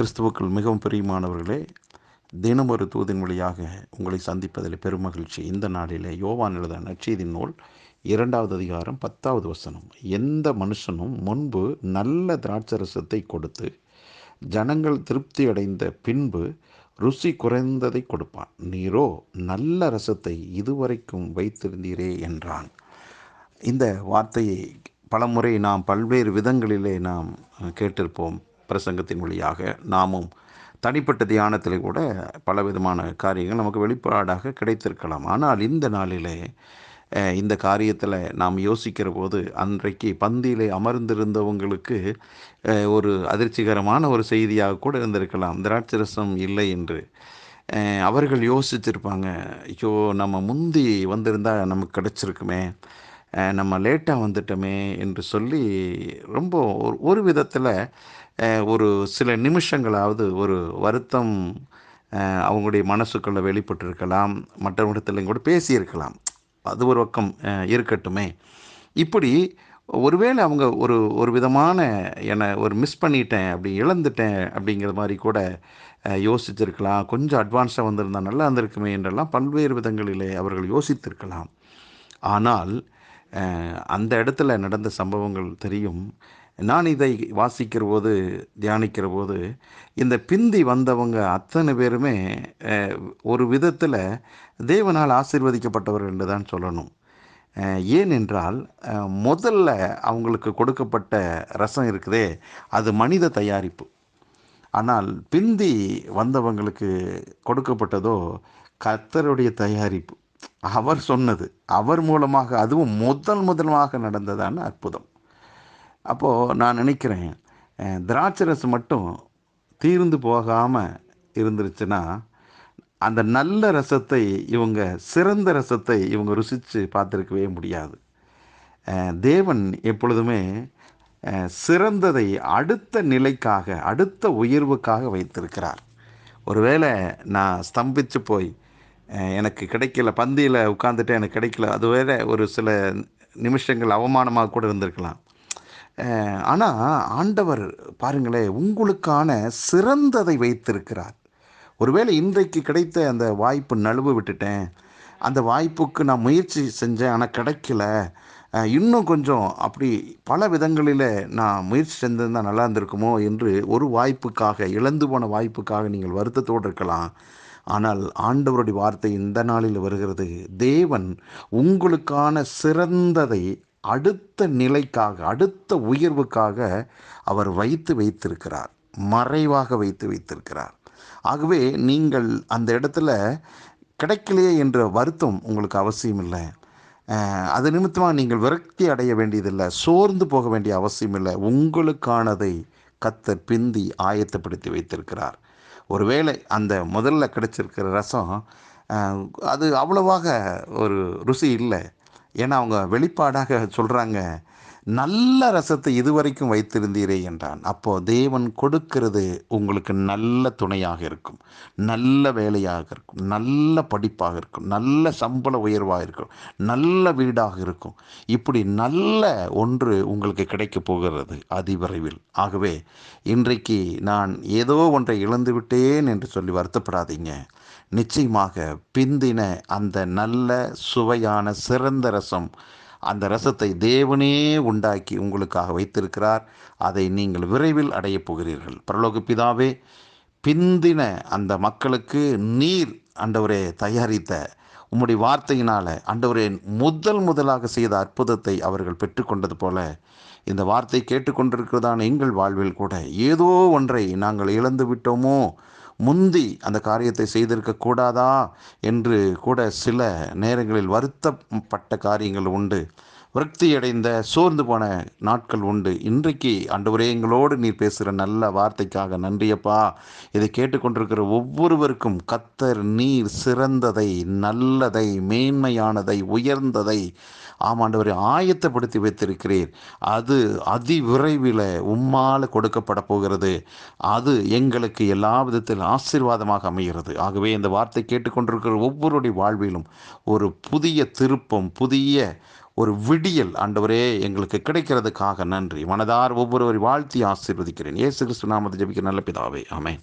கிறிஸ்துவுக்குள் மிகவும் பிரியமானவர்களே தினம் ஒரு தூதின் வழியாக உங்களை சந்திப்பதில் பெருமகிழ்ச்சி. இந்த நாளிலே யோவான் எழுத நற்செய்தின் நூல் இரண்டாவது அதிகாரம் பத்தாவது வசனம். எந்த மனுஷனும் முன்பு நல்ல திராட்சரசத்தை கொடுத்து ஜனங்கள் திருப்தி அடைந்த பின்பு ருசி குறைந்ததை கொடுப்பான். நீரோ நல்ல ரசத்தை இதுவரைக்கும் வைத்திருந்தீரே என்றான். இந்த வார்த்தையை பலமுறை நாம் பல்வேறு விதங்களிலே நாம் கேட்டிருப்போம். பிரசங்கத்தின் வழியாக நாமும் தனிப்பட்ட தியானத்தில் கூட பல விதமான காரியங்கள் நமக்கு வெளிப்பாடாக கிடைத்திருக்கலாம். ஆனால் இந்த நாளிலே இந்த காரியத்தில் நாம் யோசிக்கிற போது அன்றைக்கு பந்தியிலே அமர்ந்திருந்தவங்களுக்கு ஒரு அதிர்ச்சிகரமான ஒரு செய்தியாக கூட இருந்திருக்கலாம். திராட்சரசம் இல்லை என்று. அவர்கள் யோசிச்சிருப்பாங்க. ஐயோ நம்ம முந்தி வந்திருந்தால் நமக்கு கிடச்சிருக்குமே. நம்ம லேட்டாக வந்துட்டோமே என்று சொல்லி ரொம்ப ஒரு ஒரு விதத்தில் ஒரு சில நிமிஷங்களாவது ஒரு வருத்தம் அவங்களுடைய மனசுக்குள்ளே வெளிப்பட்டிருக்கலாம். மற்றவங்களிடத்துலையும் கூட பேசியிருக்கலாம். அது ஒரு பக்கம் இருக்கட்டுமே. இப்படி ஒருவேளை அவங்க ஒரு ஒரு விதமான என்னை ஒரு மிஸ் பண்ணிட்டேன் அப்படி இழந்துட்டேன் அப்படிங்கிற மாதிரி கூட யோசிச்சிருக்கலாம். கொஞ்சம் அட்வான்ஸாக வந்திருந்தால் நல்லா இருந்திருக்குமே என்றெல்லாம் பல்வேறு விதங்களிலே அவர்கள் யோசித்திருக்கலாம். ஆனால் அந்த இடத்துல நடந்த சம்பவங்கள் தெரியும். நான் இதை வாசிக்கிற போது தியானிக்கிற போது இந்த பிந்தி வந்தவங்க அத்தனை பேருமே ஒரு விதத்தில் தேவனால் ஆசீர்வதிக்கப்பட்டவர்கள் என்று தான் சொல்லணும். ஏனென்றால் முதல்ல அவங்களுக்கு கொடுக்கப்பட்ட ரசம் இருக்குதே அது மனித தயாரிப்பு. ஆனால் பிந்தி வந்தவங்களுக்கு கொடுக்கப்பட்டதோ கத்தருடைய தயாரிப்பு. அவர் சொன்னது. அவர் மூலமாக அதுவும் முதல் முதலாக நடந்ததான அற்புதம். அப்போது நான் நினைக்கிறேன் திராட்சரசு திராட்சை ரசம் மட்டும் தீர்ந்து போகாமல் இருந்துருச்சுன்னா அந்த நல்ல ரசத்தை இவங்க சிறந்த ரசத்தை இவங்க ருசித்து பார்த்துருக்கவே முடியாது. தேவன் எப்பொழுதுமே சிறந்ததை அடுத்த நிலைக்காக அடுத்த உயர்வுக்காக வைத்திருக்கிறார். ஒருவேளை நான் ஸ்தம்பித்து போய் எனக்கு கிடைக்கல பந்தியில் உட்காந்துட்டு எனக்கு கிடைக்கல. அது வேற ஒரு சில நிமிஷங்கள் அவமானமாக கூட இருந்திருக்கலாம். ஆனால் ஆண்டவர் பாருங்களேன் உங்களுக்கான சிறந்ததை வைத்திருக்கிறார். ஒருவேளை இன்றைக்கு கிடைத்த அந்த வாய்ப்பு நழுவு விட்டுட்டேன். அந்த வாய்ப்புக்கு நான் முயற்சி செஞ்சேன் ஆனால் கிடைக்கல. இன்னும் கொஞ்சம் அப்படி பல விதங்களில் நான் முயற்சி செஞ்சிருந்தால் நல்லா இருந்திருக்குமோ என்று ஒரு வாய்ப்புக்காக இழந்து போன வாய்ப்புக்காக நீங்கள் வருத்தத்தோடு இருக்கலாம். ஆனால் ஆண்டவருடைய வார்த்தை இந்த நாளில் வருகிறது தேவன் உங்களுக்கான சிறந்ததை அடுத்த நிலைக்காக அடுத்த உயர்வுக்காக அவர் வைத்து வைத்திருக்கிறார் மறைவாக வைத்து வைத்திருக்கிறார். ஆகவே நீங்கள் அந்த இடத்துல கிடைக்கலையே என்ற வருத்தம் உங்களுக்கு அவசியம் இல்லை அது நிமித்தமாக நீங்கள் விரக்தி அடைய வேண்டியதில்லை சோர்ந்து போக வேண்டிய அவசியம் இல்லை உங்களுக்கானதை கத்தர் பிந்தி ஆயத்தப்படுத்தி வைத்திருக்கிறார். ஒருவேளை அந்த முதல்ல கிடச்சிருக்கிற ரசம் அது அவ்வளவாக ஒரு ருசி இல்லை. ஏன்னா அவங்க வெளிப்பாடாக சொல்கிறாங்க நல்ல ரசத்தை இதுவரைக்கும் வைத்திருந்தீரே என்றான். அப்போ தேவன் கொடுக்கிறது உங்களுக்கு நல்ல துணையாக இருக்கும். நல்ல வேலையாக இருக்கும். நல்ல படிப்பாக இருக்கும். நல்ல சம்பள உயர்வாக இருக்கும். நல்ல வீடாக இருக்கும். இப்படி நல்ல ஒன்று உங்களுக்கு கிடைக்கப் போகிறது அதிவிரைவில். ஆகவே இன்றைக்கு நான் ஏதோ ஒன்றை இழந்து விட்டேன் என்று சொல்லி வருத்தப்படாதீங்க. நிச்சயமாக பிந்தின அந்த நல்ல சுவையான சிறந்த ரசம் அந்த ரசத்தை தேவனே உண்டாக்கி உங்களுக்காக வைத்திருக்கிறார். அதை நீங்கள் விரைவில் அடையப் போகிறீர்கள். பரலோக பிதாவே பிந்தின அந்த மக்களுக்கு நீர் அண்டவரே தயாரித்த உம்முடைய வார்த்தையினால் அண்டவரே முதல் முதலாக செய்த அற்புதத்தை அவர்கள் பெற்றுக்கொண்டது போல இந்த வார்த்தை கேட்டுக்கொண்டிருக்கிறதான எங்கள் வாழ்வில் கூட ஏதோ ஒன்றை நாங்கள் இழந்து விட்டோமோ முந்தி அந்த காரியத்தை செய்திருக்க கூடாதா? என்று கூட சில நேரங்களில் வருத்தப்பட்ட காரியங்கள் உண்டு. விரக்தியடைந்த சோர்ந்து போன நாட்கள் உண்டு. இன்றைக்கு ஆண்டவரே எங்களோடு நீர் பேசுகிற நல்ல வார்த்தைக்காக நன்றியப்பா. இதை கேட்டுக்கொண்டிருக்கிற ஒவ்வொருவருக்கும் கத்தர் நீர் சிறந்ததை நல்லதை மேன்மையானதை உயர்ந்ததை ஆமாண்டவரை ஆயத்தப்படுத்தி வைத்திருக்கிறீர். அது அதி விரைவில் உம்மால் கொடுக்கப்பட போகிறது. அது எங்களுக்கு எல்லா விதத்தில் ஆசீர்வாதமாக அமைகிறது. ஆகவே இந்த வார்த்தை கேட்டுக்கொண்டிருக்கிற ஒவ்வொருடைய வாழ்விலும் ஒரு புதிய திருப்பம் புதிய ஒரு விடியல் ஆண்டவரே எங்களுக்கு கிடைக்கிறதுக்காக நன்றி. மனதார் ஒவ்வொருவரை வாழ்த்தி ஆசீர்வதிக்கிறேன். ஏசு கிறிஸ்து நாமத்தை ஜெபிக்கிற நல்ல பிதாவே ஆமே